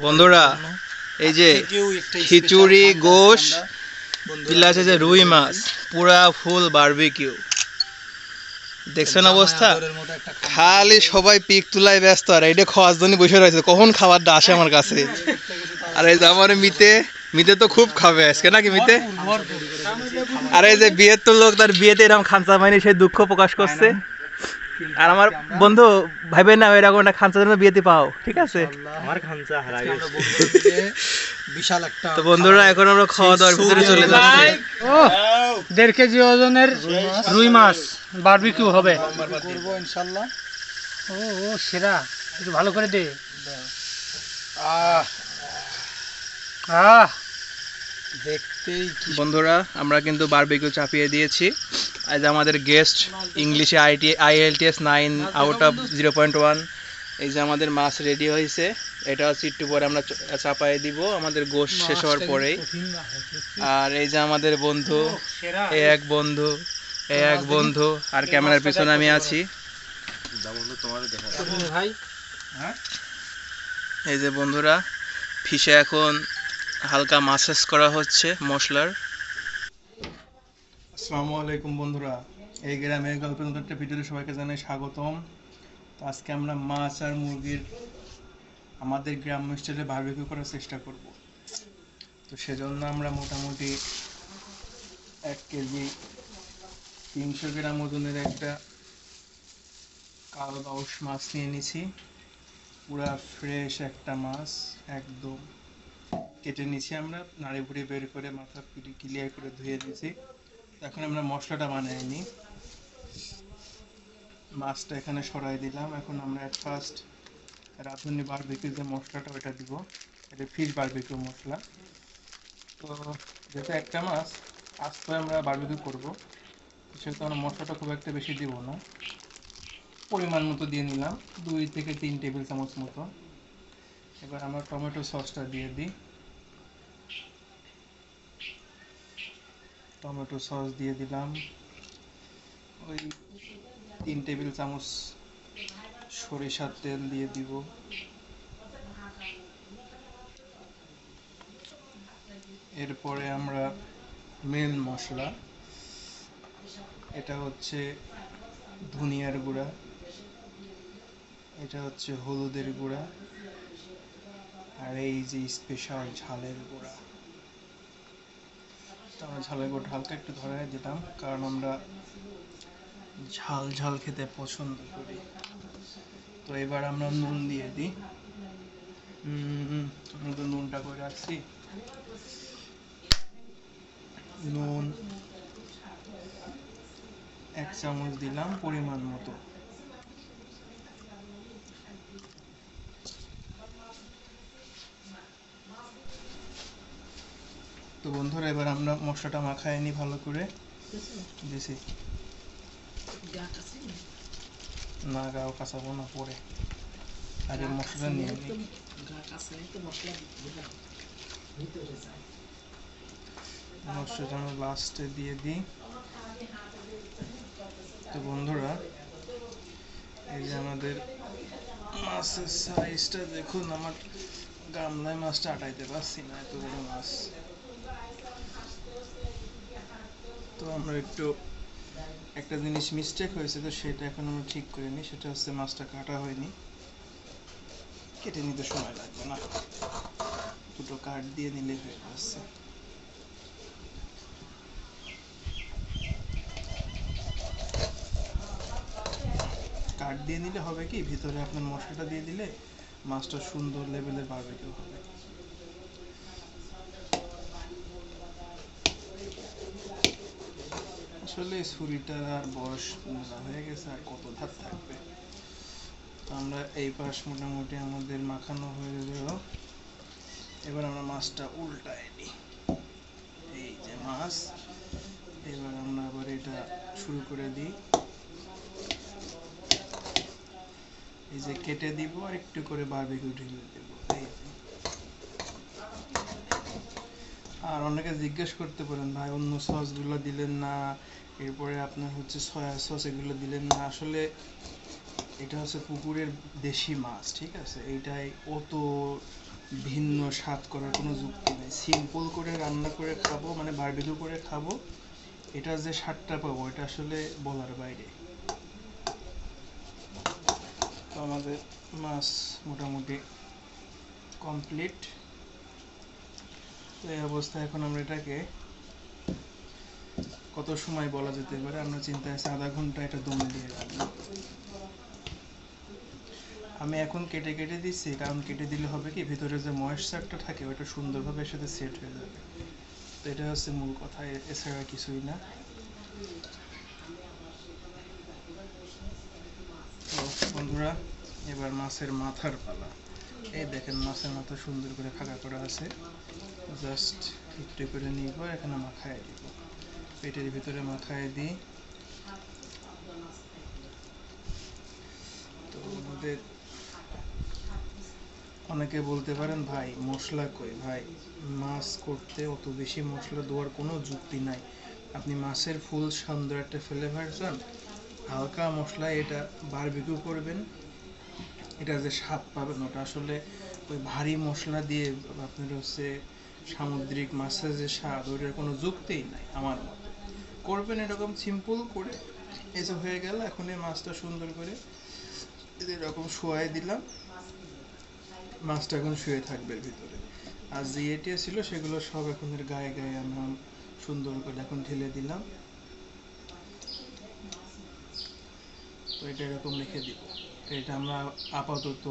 বন্ধুরা এই যে খিচুড়ি গোশ প্লাস আছে রুই মাছ পুরা ফুল বারবিকিউ। দেখছেন অবস্থা। খালি সবাই পিক তুলায় ব্যস্ত আর এইটা খাওয়ার জন্য বসে রয়েছে কখন খাবারটা আসে আমার কাছে? আর এই যে আমার মিতে মিতে তো খুব খাবে আজকে নাকি মিতে? আর এই যে বিয়ের তো লোক তার বিয়েতে এরকম খাঞ্চা পায়নি সেই দুঃখ প্রকাশ করছে। আর আমার বন্ধু ভাইবে না এরকম একটা যেন বিয়েতে পাও ঠিক আছে? আমার মিলে বিশাল একটা তো বন্ধুরা এখন আমরা খাওয়া দাওয়ার ভিতরে চলে যাচ্ছি। ও দেড় কেজি ওজনের রুই মাছ বারবিকিউ হবে। করব ইনশাল্লাহ ও ও সেরা। একটু ভালো করে দে। আহ আহ। দেখতেই বন্ধুরা আমরা কিন্তু বারবিকিউ চাপিয়ে দিয়েছি। আজ আমাদের গেস্ট ইংলিশে IT IELTS nine out of zero point one এই যে আমাদের মাছ রেডি হয়েছে এটা হচ্ছে একটু পরে আমরা চাপাই দিব আমাদের গোশ শেষ হওয়ার পরেই। আর এই যে আমাদের বন্ধু এই এক বন্ধু এই এক বন্ধু আর ক্যামেরার পিছনে আমি আছি। ভাই। এই যে বন্ধুরা ফিশে এখন হালকা মাসাজ করা হচ্ছে মশলার। আসসালামু আলাইকুম বন্ধুরা। এই গ্রামের গল্পের নতুন একটা ভিডিওতে সবাইকে জানাই স্বাগতম। তো আজকে আমরা মাছ আর মুরগির আমাদের গ্রাম স্টাইলে বারবিকিউ করার চেষ্টা করব। তো সেজন্য আমরা মোটামুটি এক কেজি তিনশো গ্রাম ওজনের একটা কালো বাউস মাছ নিয়ে নিছি। পুরা ফ্রেশ একটা মাছ একদম। কেটে নিছি আমরা নাড়ি বুড়ি বের করে মাথা ক্লিয়ার করে ধুয়ে দিয়েছি এখন আমরা মশলাটা বানিয়ে নিই। মাছটা এখানে সরাই দিলাম। এখন আমরা অ্যাট ফার্স্ট রাঁধুনি বারবিকিউ যে মশলাটা ওটা দিব। এটা ফিশ বারবিকিউ মশলা। তো যেহেতু একটা মাছ, আস্ত আমরা বারবিকিউ করব। সেহেতু আমরা মশলাটা খুব একটা বেশি দিব না। পরিমাণ মতো দিয়ে নিলাম। দুই থেকে তিন টেবিল চামচ মতো। এবার আমরা টমেটো সসটা দিয়ে দিই। টমেটো সস দিয়ে দিলাম। ওই তিন টেবিল চামচ সরিষার তেল দিয়ে দিব। এরপরে আমরা মেন মশলা, এটা হচ্ছে ধনিয়ার গুঁড়া, এটা হচ্ছে হলুদের গুঁড়া, আর এই যে স্পেশাল ঝালের গুঁড়া। আমরা ঝালের গুঁড়া হালকা একটু ধরে দিলাম কারণ আমরা ঝাল ঝাল খেতে পছন্দ করি। তো এবার আমরা নুন দিয়ে দিই। উম, আমি তো নুনটা করে রাখছি। নুন এক চামচ দিলাম পরিমাণ মতো। তো বন্ধুরা এবার আমরা মশলাটা মাখায় নিই ভালো করে। দিছি না গাও কাঁচাবো না পরে। আগে মশলাটা নিয়ে নিই মশলাটা আমরা লাস্টে দিয়ে দিই। তো বন্ধুরা এই যে আমাদের মাছের সাইজটা দেখুন আমার গামলায় মাছটা আটাইতে পারছি না এত বড় মাছ তো আমরা একটু একটা জিনিস মিস্টেক হয়েছে তো সেটা এখন আমরা ঠিক করে নিই। সেটা হচ্ছে মাছটা কাটা হয়নি। কেটে নিতে সময় লাগবে না। দুটো কাট দিয়ে নিলে হয়ে যাচ্ছে। কাট দিয়ে নিলে হবে কি? ভিতরে আপনার মশলাটা দিয়ে দিলে মাছটা সুন্দর লেভেলের বারবিকিউ হবে আসলে ছুরিটার আর বয়স হয়ে গেছে আর কত ধার থাকবে। তো আমরা এই পাশ মোটামুটি আমাদের মাখানো হয়ে গেল। এবার আমরা মাছটা উল্টায় নিই এই যে মাছ, এবার আমরা আবার এটা শুরু করে দিই। এই যে কেটে দিব আর একটু করে বারবিকিউ ঢেলে দেব এই যে। আর অনেকে জিজ্ঞেস করতে পারেন, ভাই, অন্য সসগুলো দিলেন না, এরপরে আপনার হচ্ছে সয়া সস এগুলো দিলেন না। আসলে এটা হচ্ছে পুকুরের দেশি মাছ, ঠিক আছে? এইটাই অত ভিন্ন স্বাদ করার কোনো যুক্তি নেই। সিম্পল করে রান্না করে খাব মানে বারবিকিউ করে খাব, এটা যে স্বাদটা পাবো, এটা আসলে বলার বাইরে। আমাদের মাছ মোটামুটি কমপ্লিট তো এই অবস্থায় এখন আমরা এটাকে কত সময় বলা যেতে পারে? আমরা চিন্তা আছে আধা ঘণ্টা এটা দমে দিয়ে রাখব। আমি এখন কেটে কেটে দিচ্ছি, কারণ কেটে দিলে হবে কি? ভিতরে যে ময়েশ্চারটা থাকে ওটা সুন্দরভাবে সাথে সেট হয়ে যাবে। তো এটা হচ্ছে মূল কথা এছাড়া কিছুই না। বন্ধুরা, এবার মাছের মাথার পালা। এই দেখেন, মাছের মাথা সুন্দর করে ফাঁকা করা আছে। জাস্ট একটু করে নিব, এখানে মাখায় দিব। পেটের ভিতরে মাখায় দিই। তো আমাদের অনেকে বলতে পারেন, ভাই, মশলা কই? ভাই, মাছ করতে অত বেশি মশলা দেওয়ার কোনো যুক্তি নাই। আপনি মাছের ফুল সুন্দর একটা ফ্লেভার চান হালকা মশলায় এটা বারবিকিউ করবেন। এটা যে স্বাদ পাবেন ওটা আসলে ওই ভারী মশলা দিয়ে আপনার হচ্ছে সামুদ্রিক মাছের যে স্বাদ ওটার কোনো যুক্তিই নাই আমার মতে। করবেন এরকম সিম্পল করে যে হয়ে গেল, এখন এই মাছটা সুন্দর করে এরকম শোয়াই দিলাম। মাছটা এখন শুয়ে থাকবে ভিতরে। আর যে এটিয়া ছিল, সেগুলো সব এখন এর গায়ে গায়ে আমরা সুন্দর করে এখন ঢেলে দিলাম। তো এটা এরকম রেখে দিব। এটা আমরা আপাতত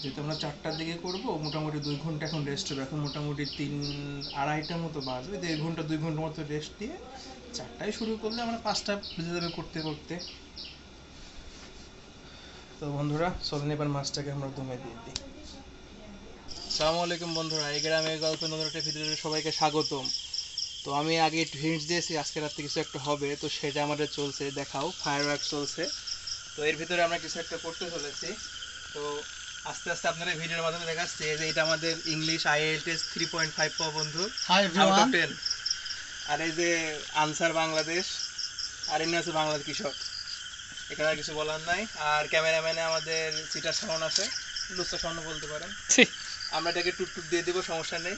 যেহেতু আমরা চারটার দিকে করব, মোটামুটি দুই ঘণ্টা এখন রেস্ট হবে। এখন মোটামুটি তিন, আড়াইটার মতো বাজবে। দেড় ঘণ্টা, দুই ঘণ্টার মতো রেস্ট দিয়ে চারটায় শুরু করলে আমরা পাঁচটা বেজে যাবে করতে করতে। তো বন্ধুরা, চলেন এবার মাছটাকে আমরা দমে দিয়ে দিই। সালামু আলাইকুম বন্ধুরা, এই গ্রামে গল্প নতুন একটা ভিডিওতে সবাইকে স্বাগতম। তো আমি আগে একটু হিন্টস দিয়েছি, আজকে রাত্রে কিছু একটা হবে, তো সেটা আমাদের চলছে, দেখাও ফায়ার চলছে। তো এর ভিতরে আমরা কিছু একটা করতে চলেছি। তো আস্তে আস্তে আপনারা ভিডিওর মাধ্যমে দেখাচ্ছি যে এটা আমাদের English IELTS three point five পাওয়া বন্ধু। Hi out of everyone ten আর এই যে আনসার বাংলাদেশ আর এমনি আছে বাংলার কৃষক। এখানে কিছু বলার নাই। আর ক্যামেরাম্যানে আমাদের সিটার সাউন্ড আছে। লুচা সাউন্ড বলতে পারেন। আমরা এটাকে টুক টুক দিয়ে দেবো সমস্যা নেই।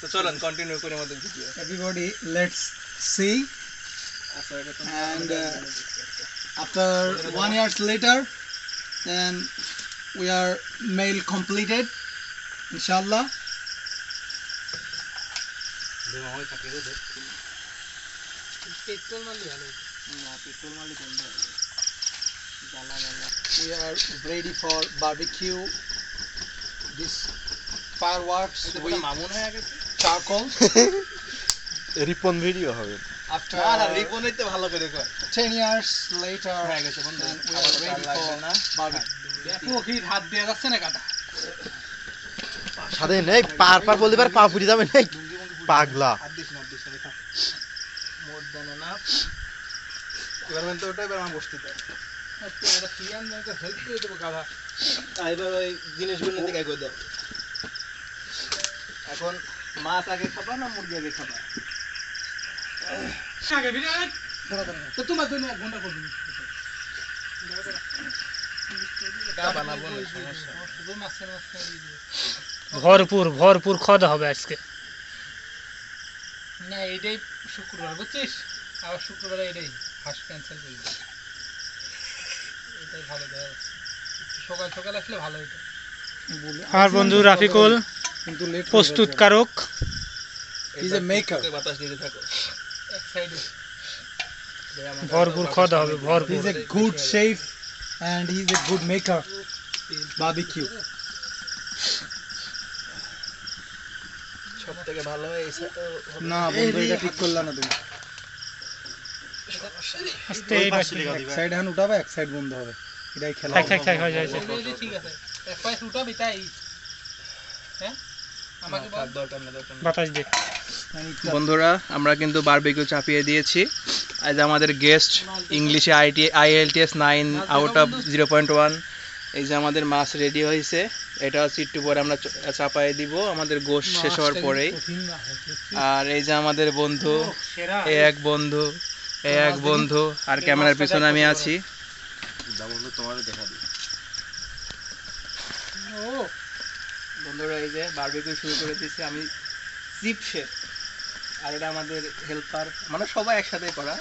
তো চলেন কন্টিনিউ করি আমাদের video everybody let's see And, uh, after one years later then we are mail completed inshallah we are ready for barbecue this fireworks with হয়ে charcoal রিপন ভিডিও হবে after না না রিপন হইতে ভালো করে কর 10 years later হয়ে গেছে বন্ধু we are ready for না barbecue প্রকৃত হাত দেওয়া যাচ্ছে না সাথে নেই পার পার বলতে পারে পা ফুটে যাবে নেই। পাগলা। এবার মানে ওটা এবার আমার বসতে দেয় দাও। এখন মাছ আগে খাবা না মুরগি আগে খাবা? আগে তোমার জন্য এক ঘণ্টা করবি তা বানাবো না সমস্যা ভরপুর ভরপুর খাওয়া হবে আজকে। না এটাই শুক্রবার বুঝছিস? আবার শুক্রবারে এটাই হাঁস ক্যান্সেল করবি এটাই ভালো দেওয়া সকাল সকাল আসলে ভালো হতো আমার বন্ধু রাফিকুল কিন্তু লেট প্রস্তুতকারক He's a maker. বাতাস দিতে থাকো। এক সাইডে। ভরপুর খাওয়া হবে ভরপুর। He's a good chef and he's a good maker. Barbecue. সব থেকে ভালো না বন্ধু এটা ঠিক করলা না তুমি। আস্তে এক সাইড উঠাবে এক সাইড বন্ধ হবে। এটাই খেলা হয়ে যাচ্ছে ঠিক আছে। এক উঠাবি তাই। হ্যাঁ? বন্ধুরা আমরা কিন্তু বারবিকিউ চাপিয়ে দিয়েছি। আজ আমাদের গেস্ট ইংলিশে IT IELTS nine out of zero point one এই যে আমাদের মাছ রেডি হয়েছে এটা হচ্ছে একটু পরে আমরা চাপায়ে দিব আমাদের গোশ শেষ হওয়ার পরেই। আর এই যে আমাদের বন্ধু এ এক বন্ধু এ এক বন্ধু আর ক্যামেরার পিছনে আমি আছি। বন্ধুরা এই যে বারবিকিউ শুরু করে দিয়েছি আমি চিপ শেফ আর এটা আমাদের হেল্পার মানে সবাই একসাথে করা।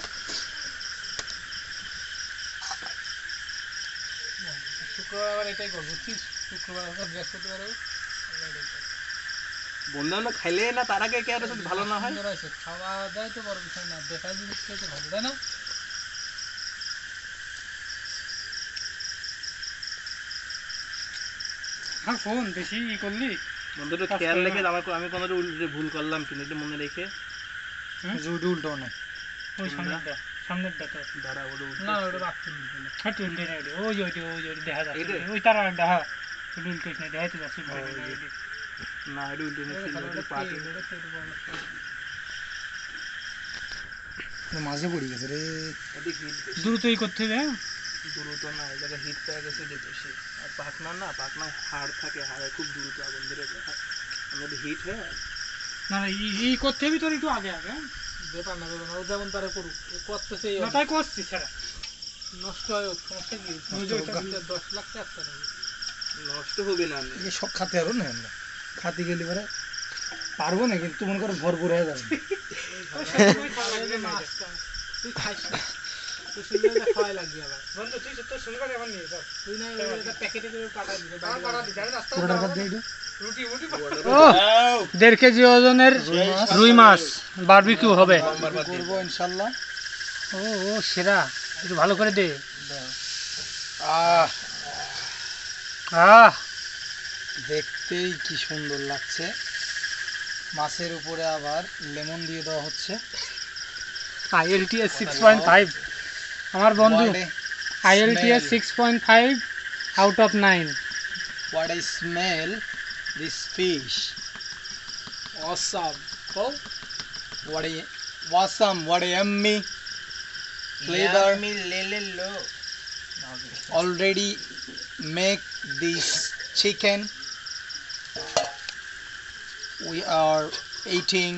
শুক্রবার এটাই করব। বুঝছিস শুক্রবার বৃহস্পতিবার? বন্ধু বান্ধব খাইলে না তার আগে কে আর ভালো না হয়? খাওয়া তো বড় বিষয় না। দেখা জিনিস ভালো তাই না? হ্যাঁ ফোন বেশি ই করলি? বন্ধুটা খেয়াল রেখে আমার আমি কোনো উল্টে ভুল করলাম কিন্তু এটা মনে রেখে উল্টো উল্টো না ওই সামনেরটা সামনেরটা তো। ধরা ওটা না ওটা রাখতে হ্যাঁ তুলতে না ওটা ওই ওই ওই ওই দেখা যাচ্ছে। ওই তারা দেখা। তুলতে না দেখাইতে যাচ্ছে না এটা উল্টে ওটা ওটা পাটি ওটা তো কথা। মাঝে পড়ে গেছে রে। এটা হিট বেশি। দ্রুত ই করতে হবে হ্যাঁ। দ্রুত না জায়গায় হিট পেয়ে গেছে যে বেশি না হাড় থাকে হাড়ে খুব দ্রুত আগুন ধরে যায়। আমাদের হিট হয়ে না না ই করতে হবে তোর একটু আগে আগে হ্যাঁ? ব্যাপার না ব্যাপার না যেমন তারা করুক। করতেছে না তাই করছি সেটা নষ্ট হয় সমস্যা কি? দশ লাখ টাকা নষ্ট হবে না আমি। সব খাতে আরও না আমরা? খাতে গেলে পরে পারব না কিন্তু মনে করো ভরপুর হয়ে যাবে। তুই খাইস লাগবে বন্ধু তুই নিয়ে যাও তুই না এটা প্যাকেটে করে দিবে রুটি রুটি ও দেড় কেজি ওজনের রুই মাছ বারবিকিউ হবে। করব ইনশাল্লাহ। ও ও সেরা। একটু ভালো করে দে। আহ। আহ। দেখতেই কি সুন্দর লাগছে। মাছের উপরে আবার লেমন দিয়ে দেওয়া হচ্ছে। আইএলটিএস সিক্স পয়েন্ট ফাইভ আমার বন্ধু IELTS six point five out of nine what I smell this fish awesome what I awesome what I am already make this chicken we are eating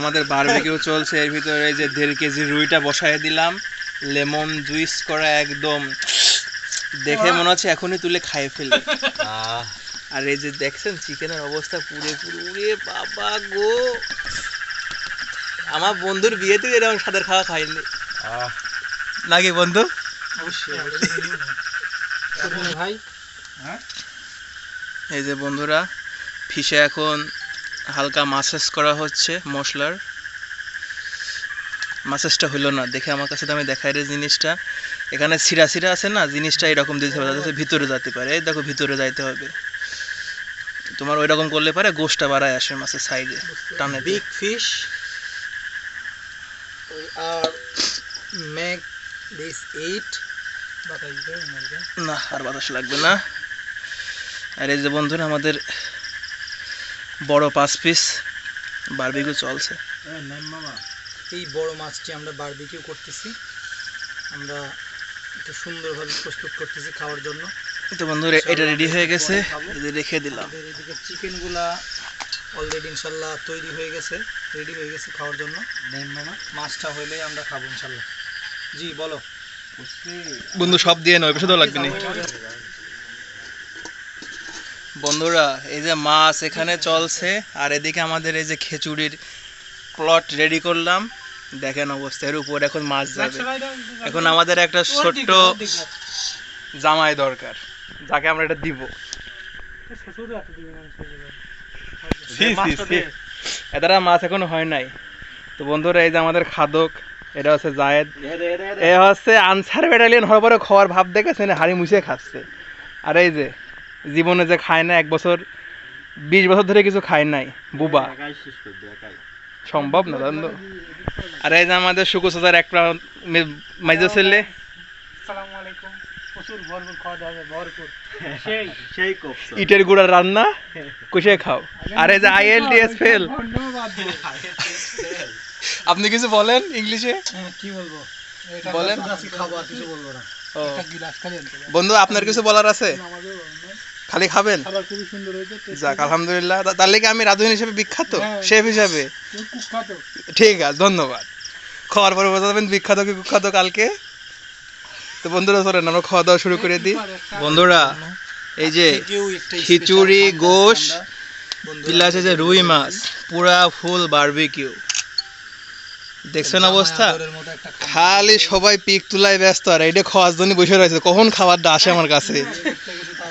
আমাদের barbecue চলছে। এর ভিতরে যে দেড় KG রুইটা বসায় দিলাম। লেমন জুইস করা একদম দেখে মনে হচ্ছে এখনই তুলে খাই ফেলি আর এই যে দেখছেন চিকেনের অবস্থা পুরে পুরো বাবা গো। আমার বন্ধুর বিয়েতে এরকম সাদের খাওয়া খাইনি। নাকি বন্ধু? ভাই? এই যে বন্ধুরা ফিশে এখন হালকা মাসাজ করা হচ্ছে মশলার। মাসাজটা হলো না। দেখে আমার কাছে তো আমি দেখাই রে জিনিসটা। এখানে সিরা সিরা আছে না? জিনিসটা এরকম দিতে হবে যাতে ভিতরে যেতে পারে। এই দেখো ভিতরে যাইতে হবে। তোমার ওই রকম করলে পারে গোষ্ঠটা বাড়ায় আসে মাছের সাইডে টানে বিগ ফিশ eat. বাতাস দেয় আমাকে না আর বাতাস লাগবে না। আর এই যে বন্ধুরা আমাদের বড় পাঁচ পিস বারবিকিউ চলছে। এই বড় মাছটি আমরা বারবিকিউ করতেছি। আমরা একটু সুন্দরভাবে প্রস্তুত করতেছি খাওয়ার জন্য। তো বন্ধুরা এটা রেডি হয়ে গেছে। এই যে রেখে দিলাম। এদিকে চিকেনগুলা অলরেডি ইনশাল্লাহ তৈরি হয়ে গেছে রেডি হয়ে গেছে খাওয়ার জন্য। মাছটা হইলে আমরা খাব ইনশাল্লাহ জি বলো। বন্ধু সব দিয়ে নয় বেশি তো লাগবে না। বন্ধুরা এই যে মাছ এখানে চলছে আর এদিকে আমাদের এই যে খিচুড়ির প্লট রেডি করলাম দেখেন অবস্থা এর উপর এখন মাছ যাবে এখন আমাদের একটা ছোট্ট জামাই দরকার যাকে আমরা এটা দিব এদারা মাছ এখনও হয় নাই তো বন্ধুরা এই যে আমাদের খাদক এটা হচ্ছে জায়েদ এ হচ্ছে আনসার ব্যাটালিয়ন হওয়ার পরে খাওয়ার ভাব দেখেছেন হাড়ি মুছে খাচ্ছে আর এই যে জীবনে যে খায় না এক বছর বিশ বছর ধরে কিছু খায় নাই বুবা সম্ভব না জানো আর এই যে আমাদের শুকু সাজার এক মাইজা ছেলে। আসসালামু আলাইকুম। প্রচুর ভরপুর খাওয়া দাওয়া ভরপুর। সেই। ইটের গুঁড়ার রান্না কুষে খাও। আর এই যে আইএলটিএস ফেল আপনি কিছু বলেন ইংলিশে? হ্যাঁ, কি বলব? বলেন। বলব না। একটা। বন্ধু আপনার কিছু বলার আছে? আমাদের খালি খাবেন? খাবার খুবই সুন্দর হয়েছে যাক আলহামদুলিল্লাহ। তা- তাহলে কি আমি রাধুন হিসেবে বিখ্যাত হ্যাঁ। শেফ হিসাবে। ঠিক আছে ধন্যবাদ। খাওয়ার পরে বোঝা যাবেন বিখ্যাত কি কুখ্যাত কালকে? তো বন্ধুরা চলেন আমরা খাওয়া দাওয়া শুরু করে দিই। বন্ধুরা এই যে খিচুড়ি, গোশ, প্লাস আছে রুই মাছ পুরা ফুল বারবিকিউ দেখছেন অবস্থা। খালি সবাই পিক তুলায় ব্যস্ত আর এটা খাওয়ার জন্য বসে রয়েছে। কখন খাবারটা আসে আমার কাছে?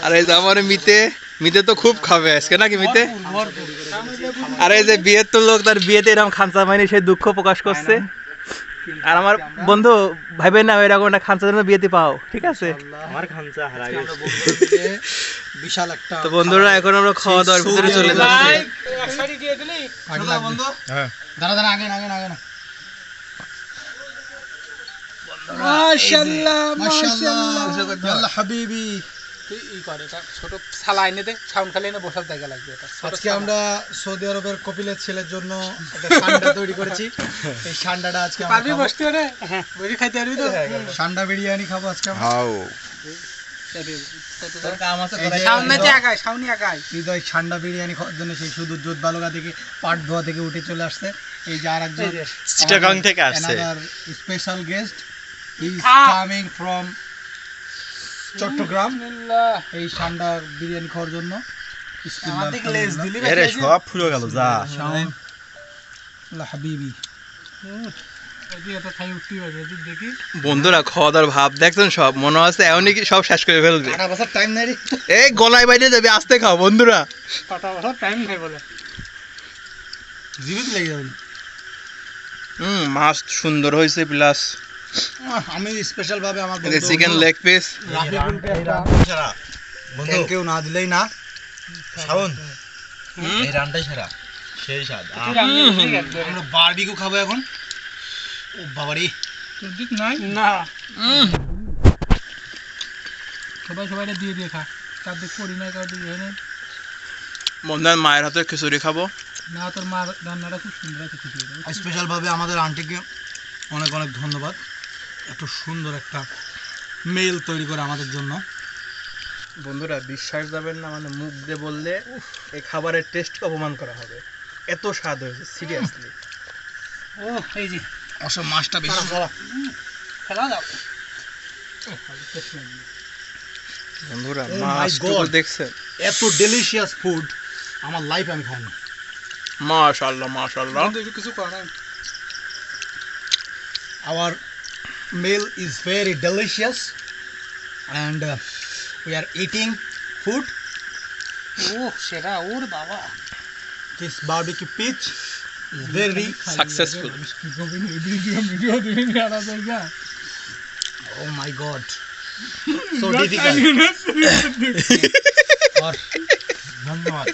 আর এই যে আমার মিতে মিতে তো খুব খাবে আজকে নাকি মিতে? আর এই যে বিয়ের তো লোক তার বিয়েতে এরকম খাঞ্চা পায়নি সেই দুঃখ প্রকাশ করছে। আর আমার বন্ধু ভাইবেন না এরকম একটা খাঞ্চা যেন বিয়েতে পাও ঠিক আছে? আমার খানসা হারাই বিশাল একটা তো বন্ধুরা এখন আমরা খাওয়া দাওয়ার ভিতরে চলে যাচ্ছি। বন্ধু দাঁড়া দাঁড়া আগে আগে আগে না। মাশাআল্লাহ মাশাআল্লাহ। হাবিবি। ই করে এটা ছোট সালা এনে দে সাউন্ড খালি এনে বসার জায়গা লাগবে এটা আজকে আমরা সৌদি আরবের কপিলের ছেলের জন্য একটা সান্ডা তৈরি করেছি। এই সান্ডাটা আজকে পারবি বসতে রে বসে খাইতে পারবি তো? সান্ডা বিরিয়ানি খাব আজকে আমরা। হাও। হৃদয়- খাওয়ার জন্য সেই শুধু জোত বালুকা থেকে পাট ধোয়া থেকে উঠে চলে আসছে। এই যে আর একজন থেকে আসছে। Special guest is coming from Chattogram এই সান্ডা বিরিয়ানি খাওয়ার জন্য। সব গেল যা। হাবিবি। বন্ধুরা খাওয়া দাওয়ার ভাব দেখছেন সব? মনে হচ্ছে এমনই কি সব শেষ করে ফেলবে। কাটা বাসার টাইম নাই রে। এই গলায় বাইরে যাবে আস্তে খাও বন্ধুরা। টাইম নেই বলে। জীবিত লেগে যাবে। হুম মাছ সুন্দর হয়েছে প্লাস আমি স্পেশাল ভাবে আমার চিকেন লেগ পিস বন্ধু কেউ না দিলেই না। শাওন এই রানটাই সেরা। সেই স্বাদ। আমরা বারবিকিউ খাব এখন। ও বাবারি। দিক নাই? না। সবাই সবাই দিয়ে দিয়ে খা। তার দিক করি না কাউ হয় না। মায়ের হাতে খিচুড়ি খাব। না তোর মা রান্নাটা খুব সুন্দর আছে ভাবে আমাদের আন্টিকে অনেক অনেক ধন্যবাদ। এত সুন্দর একটা মেল তৈরি করে আমাদের জন্য। বন্ধুরা বিশ্বাস যাবেন না মানে মুখ দিয়ে বললে এই খাবারের টেস্টকে অপমান করা হবে। এত স্বাদ হয়েছে সিরিয়াসলি ও এই যে অসব মাছটা বেশি খেলা দাও বন্ধুরা Oh মাছটুকু দেখছেন? এত ডেলিশিয়াস ফুড আমার লাইফ আমি খাইনি। মাশাআল্লাহ মাশাআল্লাহ। কিছু কর না our meal is very delicious and uh, we are eating food ও সেরা ওর বাবা this barbecue pitch is very জায়গা oh my god so difficult और ধন্যবাদ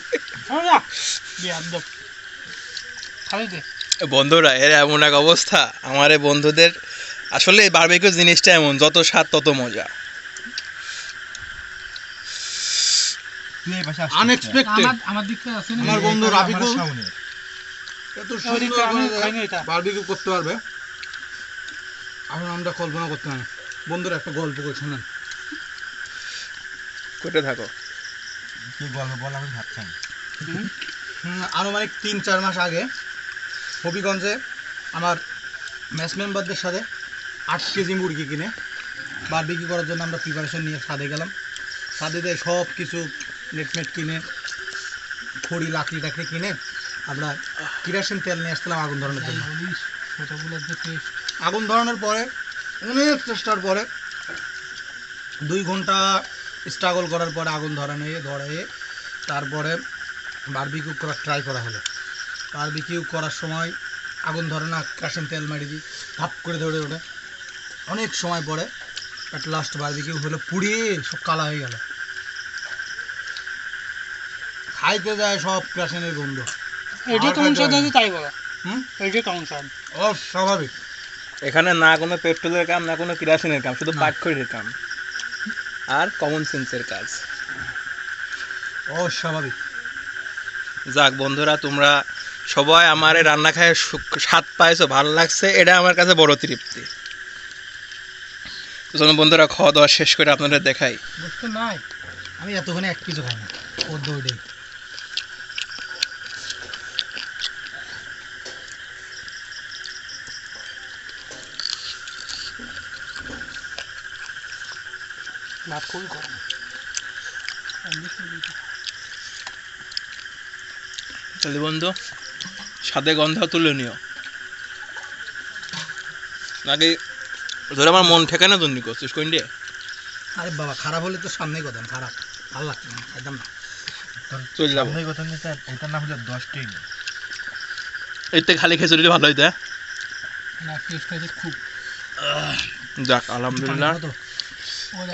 বন্ধুরা এর এমন এক অবস্থা আমার বন্ধুদের আসলে বারবেকিউ জিনিসটা এমন যত স্বাদ তত মজা। unexpected আমার আমার দিকটা আছে না? আমার বন্ধু রাফিকুল এত সুন্দর আমি খাইনি এটা। বারবিকিউ করতে পারবে। এখন আমরা কল্পনা করতে পারি বন্ধুরা একটা গল্প করে শোনেন। কোটে থাকো। হুম, আনুমানিক তিন চার মাস আগে হবিগঞ্জে আমার ম্যাচ মেম্বারদের সাথে আট কেজি মুরগি কিনে। বারবিকি করার জন্য আমরা প্রিপারেশন নিয়ে সাদে গেলাম। সাদেতে সব কিছু নেটমেট কিনে, খড়ি, লাকড়ি টাকড়ি কিনে আমরা কিরাসিন তেল নিয়ে আসছিলাম আগুন ধরানোর জন্য। আগুন ধরানোর পরে, অনেক চেষ্টার পরে, দুই ঘণ্টা স্ট্রাগল করার পরে আগুন ধরানো, ধরে তারপরে বারবিকিউ করার ট্রাই করা হলো। বারবিকিউ করার সময় আগুন ধরে না ক্রাশিন তেল মারি দিই ভাপ করে ধরে ওঠে। অনেক সময় পরে একটা লাস্ট বারবিকিউ হলো পুড়িয়ে সব কালা হয়ে গেল। খাইতে যায় সব ক্রাশিনের গন্ধ। এটা আর কেমন খাইতে স্বাদ হয় না। আছে তাই বলো। হুম? এটা কেমন স্বাদ অস্বাভাবিক। এখানে না কোনো পেট্রোলের কাম না কোনো কিরাসিনের কাম শুধু পাটখড়ির কাম। আর কমন সেন্সের কাজ। অস্বাভাবিক। যাক বন্ধুরা তোমরা সবাই আমার এই রান্না খায় সুখ- স্বাদ পাইছো ভালো লাগছে এটা আমার কাছে বড় তৃপ্তি। চলুন বন্ধুরা খাওয়া দাওয়া শেষ করে আপনাদের দেখাই। বুঝতে নাই। আমি এতক্ষণে এক কিছু খাই না। ভাত খুবই গরম তাহলে বন্ধু সাদে গন্ধ তুলে নিও। নাকি ধরে আমার মন ঠেকানো তুমি করছিস কোন দিয়ে আরে বাবা খারাপ হলে তো সামনেই কথা খারাপ। ভালো লাগছে না একদম না। চলে যাব। কথা নিতে এটার নাম হলো দশটিং এর থেকে খালি খিচুড়ি ভালো হইতে? না টেস্ট হয়েছে খুব। যাক আলহামদুলিল্লাহ।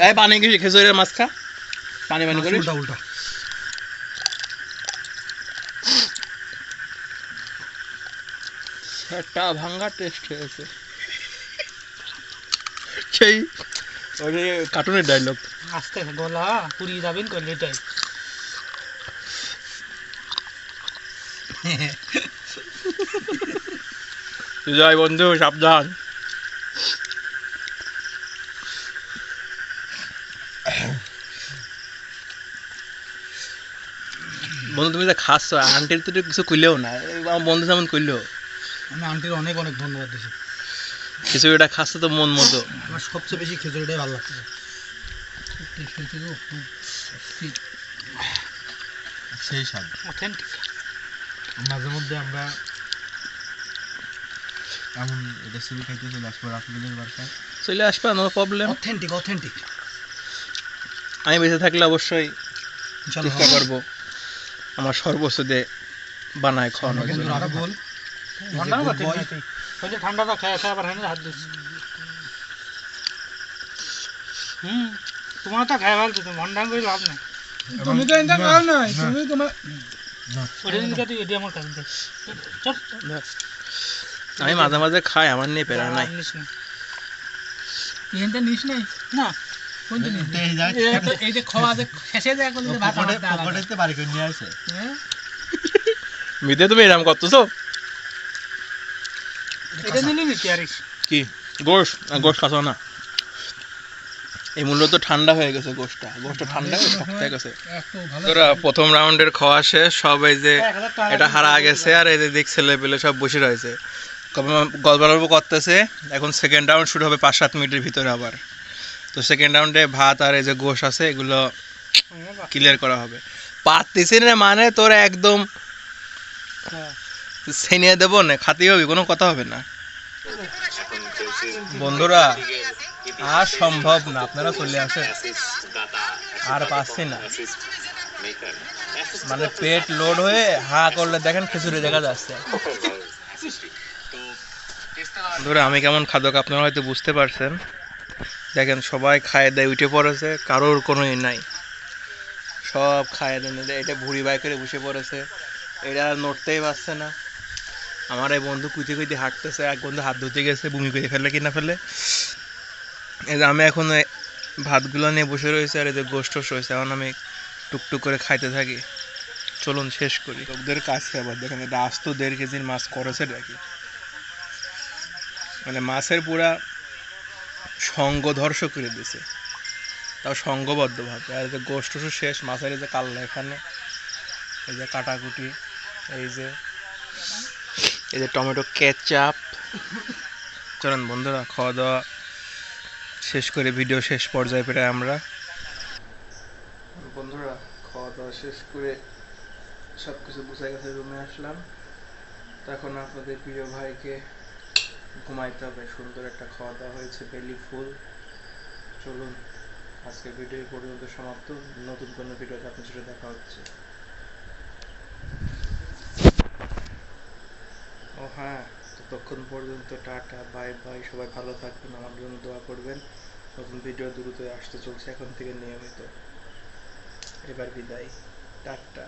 এই পানি কি খিচুড়ির মাছ খা। পানি পানি করিস? উল্টা উল্টা। একটা ভাঙ্গা টেস্ট হয়েছে সেই ওই কার্টুনের ডায়লগ আস্তে গলা পুড়িয়ে যাবেন করলে এটাই জয় বন্ধু সাবধান। বন্ধু তুমি যে খাচ্ছ আন্টির তো কিছু কইলেও না আমার বন্ধু যেমন কইলো। আমি আন্টির অনেক অনেক ধন্যবাদ দিচ্ছি খিচুড়িটা খাচ্ছে তো মন মতো। আমার সবচেয়ে বেশি খিচুড়িটাই ভালো লাগছে। সেই স্বাদ। অথেন্টিক মাঝে মধ্যে আমরা এমন রেসিপি খাইতে চলে আসব রাফিদের বাসায়। চলে আসবা নো প্রবলেম অথেন্টিক অথেন্টিক আমি বেঁচে থাকলে অবশ্যই চেষ্টা করব। আমার সর্বোচ্চ দিয়ে বানায় খাওয়ানোর কিন্তু জন্য। আরও বল ওই যে ঠান্ডাটা খায় খায় আবার হ্যাঁ হাত দিচ্ছি। হুম তোমার তো খায় ভালো তুমি করে লাভ নাই। তুমি তো এটা খাও না। তুমি তোমার ওটা দিন তুই এটি আমার কাছে চল আমি মাঝে মাঝে খাই আমার নিয়ে পেরা নাই। নিস নাই? না। হ্যাঁ? মিতে তুমি এরকম করতেছো? কি? গোশ? গোশ না? এই ঠান্ডা হয়ে গেছে গোশটা। গোশটা ঠান্ডা হয়ে শক্ত হয়ে গেছে। তোরা প্রথম রাউন্ডের খাওয়া শেষ সব এই যে এটা হারা গেছে আর এই যে ছেলে পেলে সব বসে রয়েছে। গল্প গল্প করতেছে এখন সেকেন্ড রাউন্ড শুরু হবে পাঁচ সাত মিনিটের ভিতরে আবার। তো সেকেন্ড রাউন্ডে ভাত আর এই যে গোশ আছে এগুলো ক্লিয়ার করা হবে। পারতেছি না মানে তোর একদম হ্যাঁ। ছেনিয়ে দেবো না খাতেই হবে কোনো কথা হবে না। বন্ধুরা, আর সম্ভব না, আপনারা চলে আসেন। আর পাচ্ছি না। মানে পেট লোড হয়ে হা করলে দেখেন খিচুড়ি দেখা যাচ্ছে। ধরে আমি কেমন খাদক আপনারা হয়তো বুঝতে পারছেন। দেখেন, সবাই খায় দেয়, উঠে পড়েছে, কারোর কোনো নাই। সব খায় দেয়, এটা ভুড়ি বাই করে বসে পড়েছে। এটা নড়তেই পারছে না। আমার এই বন্ধু কুইতে কুইতে হাঁটতেছে, এক বন্ধু হাত ধুতে গেছে, বমি করে ফেলে কি না ফেলে এই যে আমি এখন ভাতগুলো নিয়ে বসে রয়েছে আর এই যে গোষ্ঠ রয়েছে এখন আমি টুকটুক করে খাইতে থাকি। চলুন, শেষ করি। লোকদের কাছে আবার দেখেন, এটা আস্ত দেড় কেজির মাছ করেছে নাকি? মানে মাছের পুরা সঙ্গ ধর্ষ করে দিছে। তাও সঙ্গবদ্ধভাবে। আর যে গোষ্ঠ শেষ, মাছের এই যে কাল্লা এখানে, এই যে কাটাকুটি, এই যে এই যে টমেটো কেচাপ। চলেন বন্ধুরা খাওয়া দাওয়া শেষ করে ভিডিও শেষ পর্যায়ে প্রায় আমরা। বন্ধুরা খাওয়া দাওয়া শেষ করে সব কিছু গুছাই গেছে রুমে আসলাম। তখন আপনাদের প্রিয় ভাইকে ঘুমাইতে হবে। সুন্দর একটা খাওয়া দাওয়া হয়েছে বেলি ফুল। চলুন আজকে ভিডিও পর্যন্ত সমাপ্ত। নতুন কোনো ভিডিওতে আপনার সাথে দেখা হচ্ছে। ও হ্যাঁ ততক্ষণ পর্যন্ত টাটা বাই বাই সবাই ভালো থাকবেন, আমার জন্য দোয়া করবেন। নতুন ভিডিও দ্রুতই আসতে চলছে এখন থেকে নিয়মিত। এবার বিদায়, টাটা।